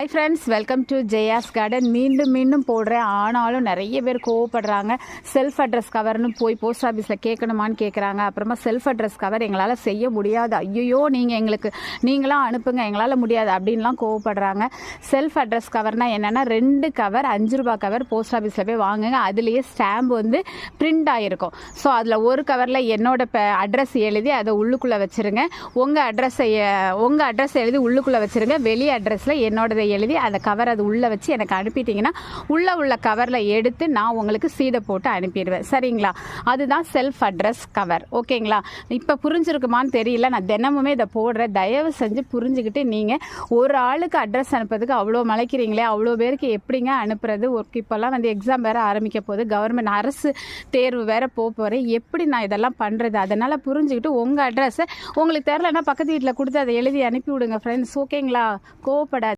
Hi friends welcome to Jaya's garden மீண்டும் மீண்டும் போடுறேன். ஆனாலும் நிறைய பேர் கோவப்படுறாங்க. செல்ஃப் அட்ரஸ் கவர்னு போய் போஸ்ட் ஆஃபீஸில் கேட்கணுமான்னு கேட்குறாங்க அப்புறமா செல்ஃப் அட்ரஸ் கவர் எங்களால் செய்ய முடியாது. ஐயோ நீங்கள் எங்களுக்கு நீங்களாம் அனுப்புங்க. எங்களால் முடியாது அப்படின்லாம் கோவப்படுறாங்க. செல்ஃப் அட்ரஸ் கவர்னால் என்னென்னா ரெண்டு கவர் அஞ்சு ரூபா கவர் போஸ்ட் ஆஃபீஸில் போய் வாங்குங்க. அதுலேயே ஸ்டாம்ப் வந்து பிரிண்ட் ஆகிருக்கும் ஸோ அதில் ஒரு கவரில் என்னோட அட்ரஸ் எழுதி அதை உள்ளுக்குள்ளே வச்சுருங்க. உங்கள் அட்ரஸை உங்கள் அட்ரஸ் எழுதி உள்ளுக்குள்ளே வச்சுருங்க. வெளி அட்ரஸில் என்னோடதை எழுதி அந்த கவர் அது உள்ளே வச்சு எனக்கு அனுப்பிட்டீங்கன்னா உள்ளே உள்ள கவரில் எடுத்து நான் உங்களுக்கு சீடை போட்டு அனுப்பிடுவேன். சரிங்களா? அதுதான் செல்ஃப் அட்ரஸ் கவர் ஓகேங்களா? இப்போ புரிஞ்சிருக்குமான்னு தெரியல. நான் தினமுமே இதை போடுறேன். தயவு செஞ்சு புரிஞ்சுக்கிட்டு நீங்கள் ஒரு ஆளுக்கு அட்ரஸ் அனுப்புறதுக்கு அவ்வளோ மலைக்கிறீங்களே அவ்வளோ பேருக்கு எப்படிங்க அனுப்புறது? ஒர்க் இப்போல்லாம் வந்து எக்ஸாம் வேறு ஆரம்பிக்க போகுது. கவர்மெண்ட் அரசு தேர்வு வேறு போக போகிறேன் எப்படி நான் இதெல்லாம் பண்ணுறது அதனால் புரிஞ்சுக்கிட்டு உங்கள் அட்ரஸை உங்களுக்கு தெரிலன்னா பக்கத்து வீட்டில் கொடுத்து அதை எழுதி அனுப்பி விடுங்க ஃப்ரெண்ட்ஸ் ஓகேங்களா? கோவப்படாது